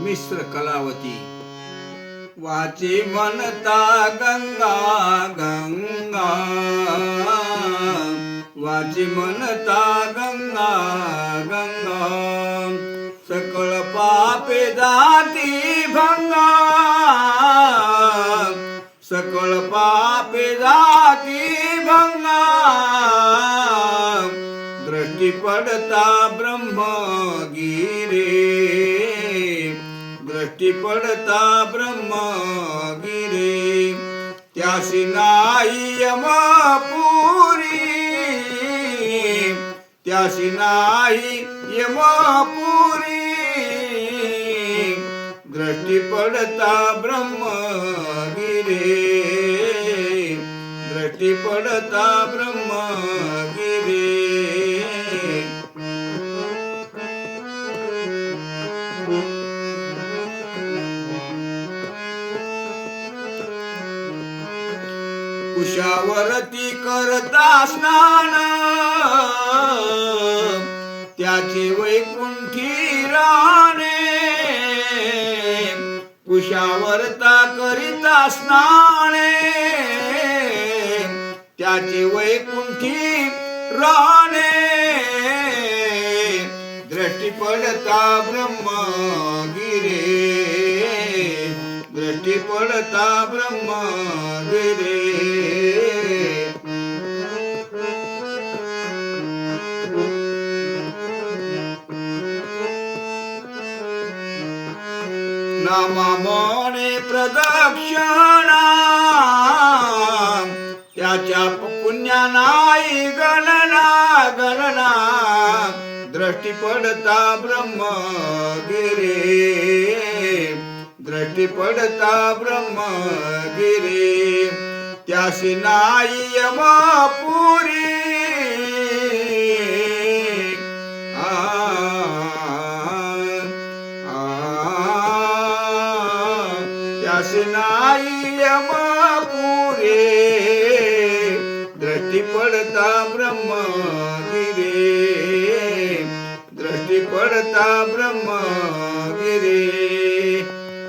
मिश्र कलावती. वाची म्हणता गंगा गंगा. वाची म्हणता गंगा गंगा. सकळ पापे जाती भंगा. सकळ पापे जाती भंगा. दृष्टी पडता की पडता ब्रह्मगिरे त्यासी नाही यमापुरी. त्यासी नाही यमापुरी. दृष्टी पडता ब्रह्मगिरे दृष्टी पडता ब्रह्मगिरे कुशावरती करता स्नान. त्याचे वैकुंठी राणे. कुशावरता करीता स्नाने. त्याचे वैकुंठी राणे. दृष्टी पडता ब्रह्मगिरे. दृष्टी पडता ब्रह्मगिरे. नामामने प्रदक्षिणा। त्याच्या पुण्या नाही गणना गणना। दृष्टी पडता ब्रह्मगिरे दृष्टी पडता ब्रह्मगिरे त्याशी नाही यमपुरी त्यासी नाही यमपुरे दृष्टी पडता ब्रह्मगिरे दृष्टी पडता ब्रह्मगिरे